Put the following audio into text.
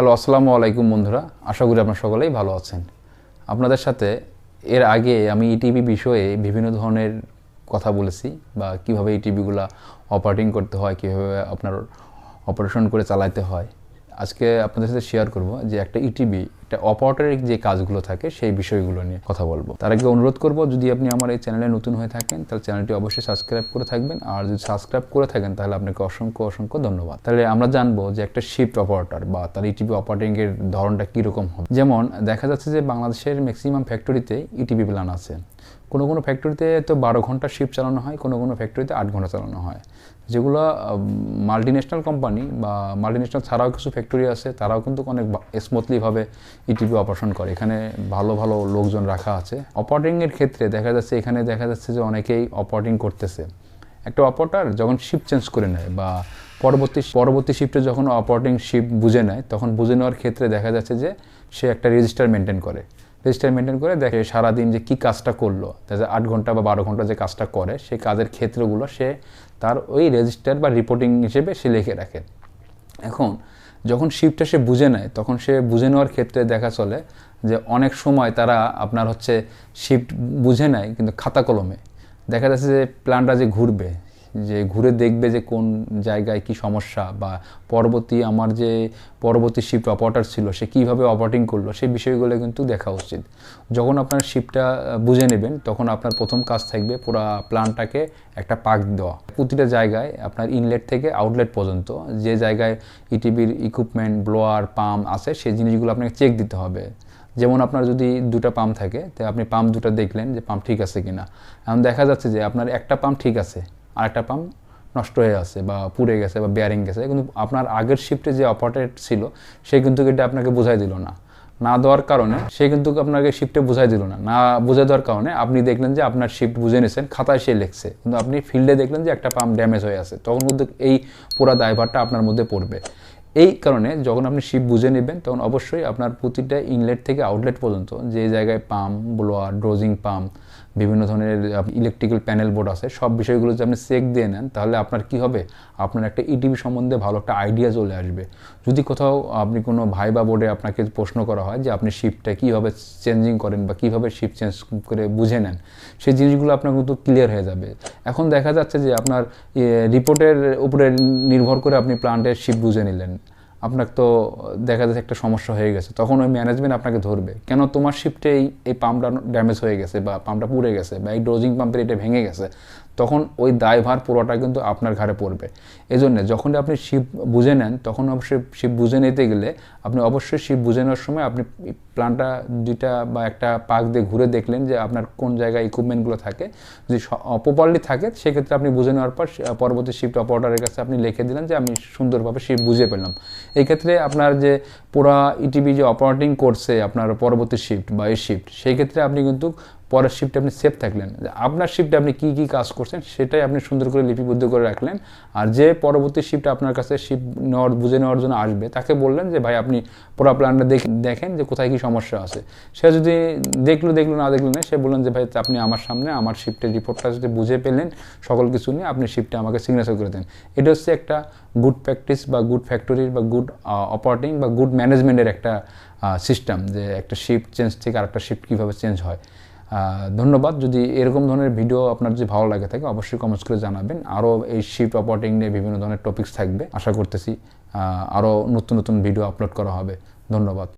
Hello, আসসালামু আলাইকুম বন্ধুরা। আশা করি আপনারা সকলেই ভালো আছেন। আপনাদের সাথে এর আগে আমি ইটিভি বিষয়ে বিভিন্ন ধরনের কথা বলেছি বা কীভাবে ইটিভিগুলো অপারেটিং করতে হয়, কীভাবে আপনার অপারেশন করে চালাতে হয়। আজকে আপনাদের সাথে শেয়ার করব যে একটা ইটিভি একটা অপারেটরের যে কাজগুলো থাকে, সেই বিষয়গুলো নিয়ে কথা বলব। তার আগে অনুরোধ করব, যদি আপনি আমার এই চ্যানেলে নতুন হয়ে থাকেন, তাহলে চ্যানেলটি অবশ্যই সাবস্ক্রাইব করে থাকবেন। আর যদি সাবস্ক্রাইব করে থাকেন, তাহলে আপনাকে অসংখ্য অসংখ্য ধন্যবাদ। তাহলে আমরা জানব যে একটা শিফট অপারেটর বা তার ইটিভি অপারেটিং এর ধরনটা কীরকম হবে। যেমন, দেখা যাচ্ছে যে বাংলাদেশের ম্যাক্সিমাম ফ্যাক্টরিতে ইটিভি প্ল্যান আছে। কোনো কোনো ফ্যাক্টরিতে তো বারো ঘণ্টা শিফট চালানো হয়, কোনো কোনো ফ্যাক্টরিতে আট ঘণ্টা চালানো হয়। যেগুলো মাল্টি ন্যাশনাল কোম্পানি বা মাল্টি ন্যাশনাল ছাড়াও কিছু ফ্যাক্টরি আছে, তারাও কিন্তু অনেক স্মুথলিভাবে ইটিভি অপারেশন করে। এখানে ভালো ভালো লোকজন রাখা আছে। অপারেটিংয়ের ক্ষেত্রে দেখা যাচ্ছে, এখানে দেখা যাচ্ছে যে অনেকেই অপারেটিং করতেছে। একটা অপারেটার যখন শিফট চেঞ্জ করে নেয় বা পরবর্তী পরবর্তী শিফটে যখন অপারেটিং শিফট বুঝে নেয়, তখন বুঝে নেওয়ার ক্ষেত্রে দেখা যাচ্ছে যে সে একটা রেজিস্টার মেনটেন করে। রেজিস্টার মেনটেন করে দেখে সারাদিন যে কী কাজটা করল দেখা আট ঘণ্টা বা বারো ঘণ্টা যে কাজটা করে, সেই কাজের ক্ষেত্রগুলো সে তার ওই রেজিস্টার বা রিপোর্টিং হিসেবে সে লিখে রাখে। এখন যখন শিফটটা সে বুঝে নেয়, তখন সে বুঝে নেওয়ার ক্ষেত্রে দেখা চলে যে অনেক সময় তারা আপনার হচ্ছে শিফট বুঝে নেয় কিন্তু খাতা কলমে। দেখা যাচ্ছে যে প্ল্যানটা যে ঘুরবে যে ঘুরে দেখবে যে কোন জায়গায় কি সমস্যা বা পরবর্তী আমার যে পরবর্তী শিফট অপারেটার ছিল, সে কীভাবে অপারেটিং করল, সেই বিষয়গুলো কিন্তু দেখা উচিত। যখন আপনার শিফটটা বুঝে নেবেন, তখন আপনার প্রথম কাজ থাকবে পুরো প্ল্যানটাকে একটা পাক দেওয়া। প্রতিটা জায়গায় আপনার ইনলেট থেকে আউটলেট পর্যন্ত যে জায়গায় ইটিভির ইকুইপমেন্ট ব্লোয়ার পাম্প আছে, সেই জিনিসগুলো আপনাকে চেক দিতে হবে। যেমন আপনার যদি দুটা পাম্প থাকে, তো আপনি পাম্প দুটো দেখলেন যে পাম্প ঠিক আছে কিনা। এখন দেখা যাচ্ছে যে আপনার একটা পাম্প ঠিক আছে আর একটা পাম্প নষ্ট হয়ে আছে বা পুড়ে গেছে বা বেয়ারিং গেছে। কিন্তু আপনার আগের শিফটে যে অপারেট ছিল, সে কিন্তু এটা আপনাকে বোঝাই দিল না। না দেওয়ার কারণে সে কিন্তু আপনাকে শিফটে বুঝাই দিল না। না বুঝে দেওয়ার কারণে আপনি দেখলেন যে আপনার শিফট বুঝে নিয়েছেন খাতায় সে লিখছে। কিন্তু আপনি ফিল্ডে দেখলেন যে একটা পাম্প ড্যামেজ হয়ে আছে। তখন কিন্তু এই পুরো দায়ভারটা আপনার মধ্যে পড়বে। এই কারণে যখন আপনি শিপ বুঝে নেবেন, তখন অবশ্যই আপনার প্রতিটা ইনলেট থেকে আউটলেট পর্যন্ত যে জায়গায় পাম্প ব্লোয়ার ড্রোজিং পাম্প বিভিন্ন ধরনের ইলেকট্রিক্যাল প্যানেল বোর্ড আছে, সব বিষয়গুলো যদি আপনি চেক দিয়ে নেন, তাহলে আপনার কি হবে? আপনার একটা ইটিভি সম্বন্ধে ভালো একটা আইডিয়া চলে আসবে। যদি কোথাও আপনি কোনো ভাই বা বোর্ডে আপনাকে প্রশ্ন করা হয় যে, আপনি শিফটটা কীভাবে চেঞ্জিং করেন বা কীভাবে শিফট চেঞ্জ করে বুঝে নেন, সেই জিনিসগুলো আপনার কিন্তু ক্লিয়ার হয়ে যাবে। এখন দেখা যাচ্ছে যে, আপনার রিপোর্টের উপরে নির্ভর করে আপনি প্লান্টের শিফট বুঝে নিলেন। আপনার তো দেখা যাচ্ছে একটা সমস্যা হয়ে গেছে। তখন ওই ম্যানেজমেন্ট আপনাকে ধরবে। কেন তোমার শিফটে এই পাম্পটা ড্যামেজ হয়ে গেছে বা পাম্পটা পুড়ে গেছে বা এই ডোজিং পাম্পের এটা ভেঙে গেছে? তখন ওই দায়ভার পুরোটা কিন্তু আপনার ঘাড়ে পড়বে। এই জন্য যখন আপনি শিব বুঝে নেন, তখন অবশ্যই শিব বুঝে নিতে গেলে আপনি অবশ্যই শিব বুঝে নেওয়ার সময় আপনি প্ল্যানটা দুইটা বা একটা পাক দিয়ে ঘুরে দেখলেন যে আপনার কোন জায়গায় ইকুইপমেন্টগুলো থাকে। যদি প্রপারলি থাকে, সেক্ষেত্রে আপনি বুঝে নেওয়ার পর পরবর্তী শিফট অপারেটারের কাছে আপনি লিখে দিলেন যে আমি সুন্দরভাবে শিপ বুঝে পেলাম। এই ক্ষেত্রে আপনার যে পুরা ইটিভি যে অপারেটিং করছে আপনার পরবর্তী শিফট বা এই শিফট সেই ক্ষেত্রে আপনি কিন্তু পরের শিফটে আপনি সেফ থাকলেন। আপনার শিফটে আপনি কী কী কাজ করছেন সেটাই আপনি সুন্দর করে লিপিবদ্ধ করে রাখলেন। আর যে পরবর্তী শিফটে আপনার কাছে শিফট নেওয়ার, বুঝে নেওয়ার জন্য আসবে, তাকে বললেন যে, ভাই, আপনি পুরো প্ল্যানটা দেখেন যে কোথায় কী সমস্যা আছে। সে যদি দেখল দেখল, না দেখল, না, সে বললেন যে, ভাই, আপনি আমার সামনে, আমার শিফটের রিপোর্টটা যদি বুঝে পেলেন, সকল কিছু নিয়ে আপনি শিফটে আমাকে সিগনেচার করে দেন। এটা হচ্ছে একটা গুড প্র্যাকটিস বা গুড ফ্যাক্টরির বা গুড অপারেটিং বা গুড ম্যানেজমেন্টের একটা সিস্টেম যে একটা শিফট চেঞ্জ থেকে আরেকটা শিফট কীভাবে চেঞ্জ হয়। ধন্যবাদ। যদি এরকম ধরনের ভিডিও আপনার যদি ভালো লাগে থাকে, অবশ্যই কমেন্টস করে জানাবেন। আরও এই শিপ অপারেটিং নিয়ে বিভিন্ন ধরনের টপিক্স থাকবে। আশা করতেছি আরও নতুন নতুন ভিডিও আপলোড করা হবে। ধন্যবাদ।